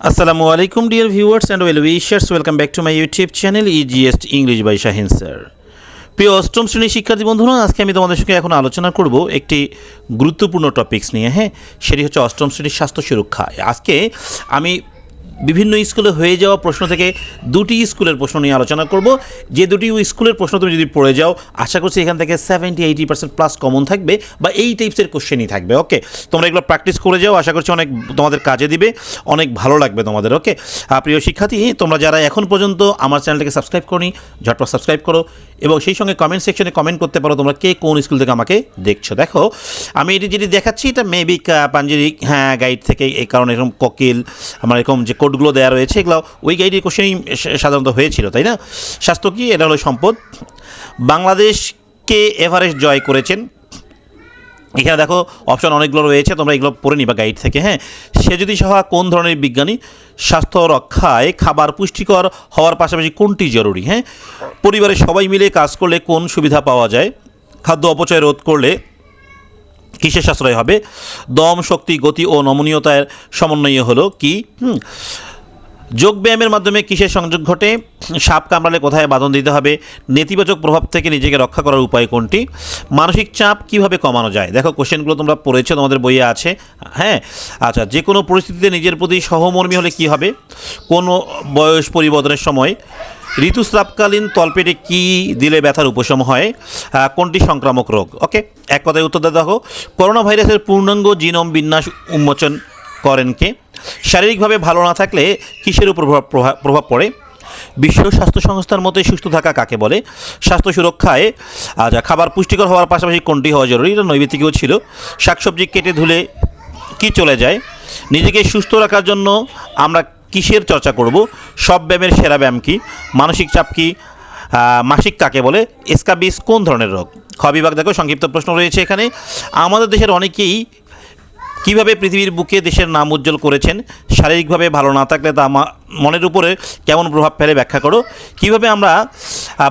আসসালামু আলাইকুম dear viewers and well wishers welcome back to my YouTube channel easiest English by Shahin sir প্রিয় অষ্টম শ্রেণির শিক্ষার্থী বন্ধুরা, আজকে আমি তোমাদের সঙ্গে এখন আলোচনা করব একটি গুরুত্বপূর্ণ টপিকস নিয়ে হ্যাঁ? সেটি হচ্ছে অষ্টম শ্রেণির স্বাস্থ্য সুরক্ষা। আজকে আমি বিভিন্ন স্কুলে হয়ে যাওয়া প্রশ্ন থেকে দুটি স্কুলের প্রশ্ন নিয়ে আলোচনা করব। যে দুটি স্কুলের প্রশ্ন তুমি যদি পড়ে যাও, আশা করছি এখান থেকে seventy eighty percent plus common থাকবে বা এই টাইপসের কোশ্চেনই থাকবে ওকে তোমরা এগুলো প্র্যাকটিস করে যাও, আশা করছি অনেক তোমাদের কাজে দিবে, অনেক ভালো লাগবে তোমাদের ওকে প্রিয় শিক্ষার্থী, তোমরা যারা এখন পর্যন্ত আমার চ্যানেলটাকে সাবস্ক্রাইব করনি, ঝটপট সাবস্ক্রাইব করো এবং সেই সঙ্গে কমেন্ট সেকশনে কমেন্ট করতে পারো তোমরা কে কোন স্কুল থেকে আমাকে দেখছ। দেখো, আমি এটি যেটি দেখাচ্ছি, এটা মেবি পাঞ্জেরি হ্যাঁ গাইড থেকে এই কারণে এরকম কোকিল আমার এরকম যে কোডগুলো দেওয়া রয়েছে, এগুলো ওই গাইডের কোশ্চেনই সাধারণত হয়েছিল, তাই না? স্বাস্থ্য কি? এটা হলো সম্পদ। বাংলাদেশকে এভারেস্ট জয় করেছেন। এখানে দেখো অপশন অনেকগুলো রয়েছে, তোমরা এগুলো পড়ে নিবা গাইড থেকে হ্যাঁ? সে যদি সহা কোন ধরনের বিজ্ঞানী স্বাস্থ্য রক্ষায় খাবার পুষ্টিকর হওয়ার পাশাপাশি কোনটি জরুরি হ্যাঁ? পরিবারের সবাই মিলে কাজ করলে কোন সুবিধা পাওয়া যায়? খাদ্য অপচয় রোধ করলে কিসের সাশ্রয় হবে? দম, শক্তি, গতি ও নমনীয়তার সমন্বয় হলো কি? যোগব্যায়ামের মাধ্যমে কিসের সংযোগ ঘটে? সাপ কামড়ালে কোথায় বাঁধন দিতে হবে? নেতিবাচক প্রভাব থেকে নিজেকে রক্ষা করার উপায় কোনটি? মানসিক চাপ কীভাবে কমানো যায়? দেখো, কোশ্চেনগুলো তোমরা পড়েছো, তোমাদের বইয়ে আছে। হ্যাঁ? আচ্ছা যে কোনো পরিস্থিতিতে নিজের প্রতি সহমর্মী হলে কি হবে? কোনো বয়স পরিবর্তনের সময় ঋতুস্রাবকালীন তলপেটে কি দিলে ব্যথার উপশম হয়? কোনটি সংক্রামক রোগ? ওকে, এক কথায় উত্তর দেখো করোনা ভাইরাসের পূর্ণাঙ্গ জিনোম বিন্যাস উন্মোচন করেন কে? শারীরিকভাবে ভালো না থাকলে কিসের উপর প্রভাব প্রভাব- পড়ে? বিশ্ব স্বাস্থ্য সংস্থার মতে সুস্থ থাকা কাকে বলে? স্বাস্থ্য সুরক্ষায় আচ্ছা খাবার পুষ্টিকর হওয়ার পাশাপাশি কোনটি হওয়া জরুরি? এটা নৈবেতিকও ছিল। শাকসবজি কেটে ধুলে কি চলে যায়? নিজেকে সুস্থ রাখার জন্য আমরা কিসের চর্চা করব? সব ব্যায়ামের সেরা ব্যায়াম কি? মানসিক চাপ কি? মাসিক কাকে বলে? এসকাবিস কোন ধরনের রোগ? খ বিভাগ দেখো, সংক্ষিপ্ত প্রশ্ন রয়েছে এখানে। আমাদের দেশের অনেকেই কীভাবে পৃথিবীর বুকে দেশের নাম উজ্জ্বল করেছেন? শারীরিকভাবে ভালো না থাকলে তা মনের উপরে কেমন প্রভাব ফেলে? ব্যাখ্যা করো। কীভাবে আমরা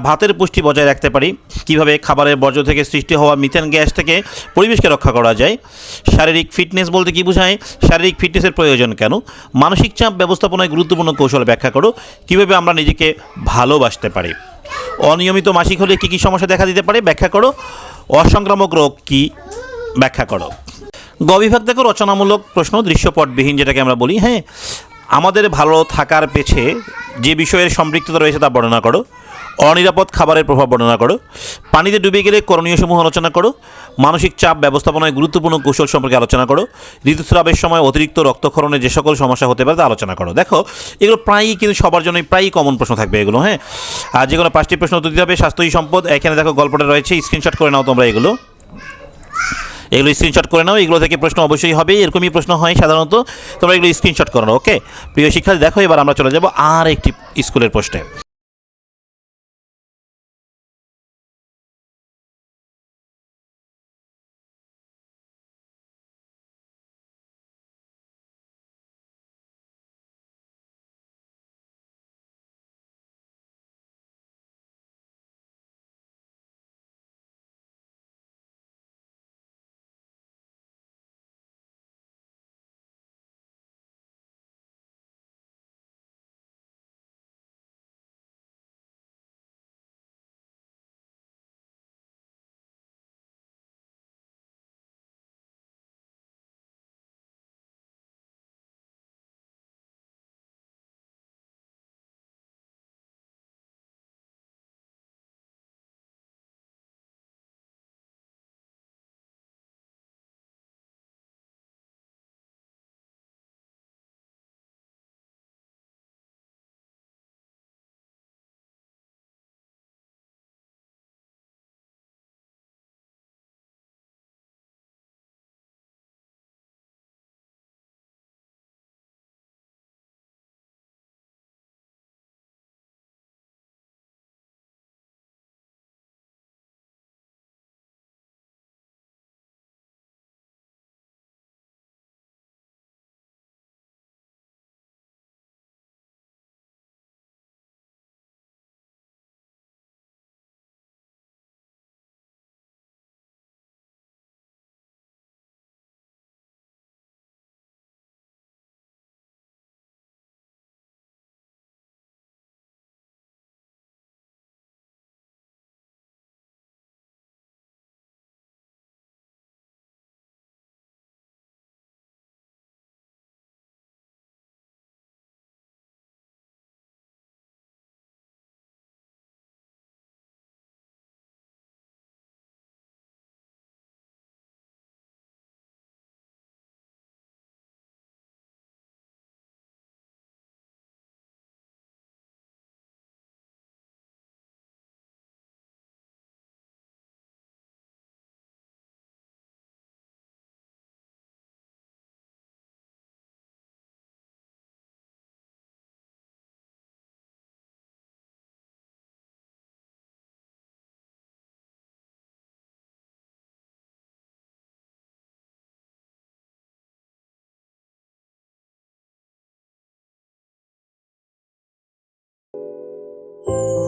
ভাতের পুষ্টি বজায় রাখতে পারি? কীভাবে খাবারের বর্জ্য থেকে সৃষ্টি হওয়া মিথেন গ্যাস থেকে পরিবেশকে রক্ষা করা যায়, শারীরিক ফিটনেস বলতে কি বোঝায়, শারীরিক ফিটনেসের প্রয়োজন কেন, মানসিক চাপ ব্যবস্থাপনায় গুরুত্বপূর্ণ কৌশল ব্যাখ্যা করো, কীভাবে আমরা নিজেকে ভালোবাসতে পারি। অনিয়মিত মাসিক হলে কী কী সমস্যা দেখা দিতে পারে ব্যাখ্যা করো, অসংক্রামক রোগ কি ব্যাখ্যা করো। গ বিভাগ দেখো রচনামূলক প্রশ্ন, দৃশ্যপটবিহীন যেটাকে আমরা বলি হ্যাঁ আমাদের ভালো থাকার পেছে যে বিষয়ের সম্পৃক্ততা রয়েছে তা বর্ণনা করো। অনিরাপদ খাবারের প্রভাব বর্ণনা করো। পানিতে ডুবে গেলে করণীয় সমূহ আলোচনা করো। মানসিক চাপ ব্যবস্থাপনায় গুরুত্বপূর্ণ কৌশল সম্পর্কে আলোচনা করো। ঋতুস্রাবের সময় অতিরিক্ত রক্তক্ষরণে যে সকল সমস্যা হতে পারে তা আলোচনা করো। দেখো, এগুলো প্রায়ই কিন্তু সবার জন্যই প্রায়ই কমন প্রশ্ন থাকবে এগুলো হ্যাঁ? আর যে কোনো পাঁচটি প্রশ্ন উত্তর দিতে হবে, স্বাস্থ্যই সম্পদ। এখানে দেখো গল্পটা রয়েছে স্ক্রিনশট করে নাও তোমরা এগুলো। এগুলো স্ক্রিনশট করে নাও, এগুলো থেকে প্রশ্ন অবশ্যই হবে, এরকমই প্রশ্ন হয় সাধারণত। তোমরা এগুলো স্ক্রিনশট করো ওকে প্রিয় শিক্ষার্থী, দেখো এবার আমরা চলে যাব আর একটি স্কুলের পোস্টে Thank you.